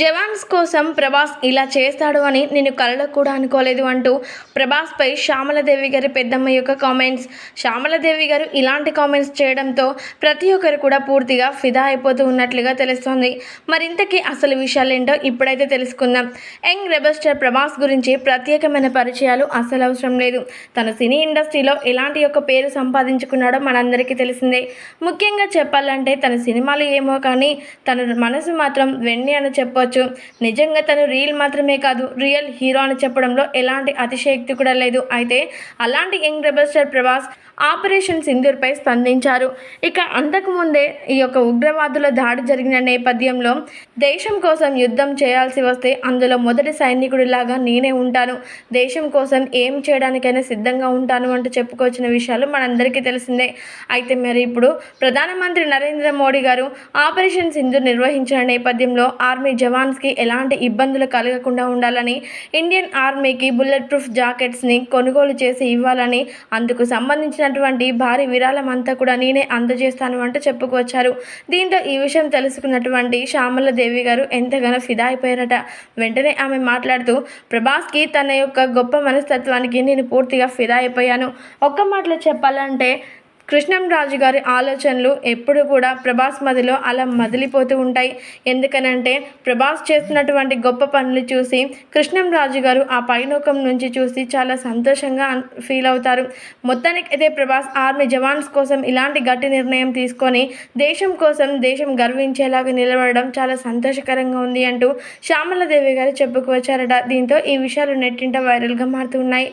జవాన్స్ కోసం ప్రభాస్ ఇలా చేస్తాడు అని నేను కలలో కూడా అనుకోలేదు అంటూ ప్రభాస్పై శ్యామలదేవి గారి పెద్దమ్మ యొక్క కామెంట్స్ శ్యామలదేవి గారు ఇలాంటి కామెంట్స్ చేయడంతో ప్రతి ఒక్కరు కూడా పూర్తిగా ఫిదా అయిపోతూ ఉన్నట్లుగా తెలుస్తోంది. మరింతకీ అసలు విషయాలేంటో ఇప్పుడైతే తెలుసుకుందాం. యంగ్ రెబల్ స్టార్ ప్రభాస్ గురించి ప్రత్యేకమైన పరిచయాలు అసలు అవసరం లేదు. తన సినీ ఇండస్ట్రీలో ఎలాంటి యొక్క పేరు సంపాదించుకున్నాడో మనందరికీ తెలిసిందే. ముఖ్యంగా చెప్పాలంటే తన సినిమాలు ఏమో కానీ తన మనసు మాత్రం వెన్ని అని చెప్పుకోవచ్చు నిజంగా తను రియల్ మాత్రమే కాదు రియల్ హీరో అని చెప్పడంలో ఎలాంటి అతిశయక్తి కూడా లేదు. అయితే అలాంటి young rebel star Prabhas operation సింధూర్పై స్పందించారు. ఇక అంతకుముందే ఈ యొక్క ఉగ్రవాదుల దాడి జరిగిన నేపథ్యంలో దేశం కోసం యుద్ధం చేయాల్సి వస్తే అందులో మొదటి సైనికుడిలాగా నేనే ఉంటాను. దేశం కోసం ఏం చేయడానికైనా సిద్ధంగా ఉంటాను అంటూ చెప్పుకొచ్చిన విషయాలు మనందరికీ తెలిసిందే. అయితే మరి ఇప్పుడు ప్రధానమంత్రి నరేంద్ర మోడీ గారు ఆపరేషన్ సింధూర్ నిర్వహించిన నేపథ్యంలో ఆర్మీ జవాన్స్కి ఎలాంటి ఇబ్బందులు కలగకుండా ఉండాలని ఇండియన్ ఆర్మీకి బుల్లెట్ ప్రూఫ్ జాకెట్స్ని కొనుగోలు చేసి ఇవ్వాలని అందుకు సంబంధించినటువంటి భారీ విరాళం అంతా కూడా నేనే అందజేస్తాను అంటూ చెప్పుకొచ్చారు. దీంతో ఈ విషయం తెలుసుకున్నటువంటి శ్యామల దేవి గారు ఎంతగానో ఫిదా అయిపోయారట. వెంటనే ఆమె మాట్లాడుతూ ప్రభాస్కి తన యొక్క గొప్ప మనస్తత్వానికి నేను పూర్తిగా ఫిదా అయిపోయాను. ఒక్క మాటలో చెప్పాలంటే కృష్ణంరాజు గారి ఆలోచనలు ఎప్పుడు కూడా ప్రభాస్ మదిలో అలా మదిలిపోతూ ఉంటాయి. ఎందుకనంటే ప్రభాస్ చేస్తున్నటువంటి గొప్ప పనులు చూసి కృష్ణంరాజు గారు ఆ పైలోకం నుంచి చూసి చాలా సంతోషంగా ఫీల్ అవుతారు. మొత్తానికి అయితే ప్రభాస్ ఆర్మీ జవాన్స్ కోసం ఇలాంటి గట్టి నిర్ణయం తీసుకొని దేశం కోసం దేశం గర్వించేలాగా నిలబడడం చాలా సంతోషకరంగా ఉంది అంటూ శ్యామలదేవి గారు చెప్పుకు వచ్చారట. దీంతో ఈ విషయాలు నెట్టింట వైరల్గా మారుతున్నాయి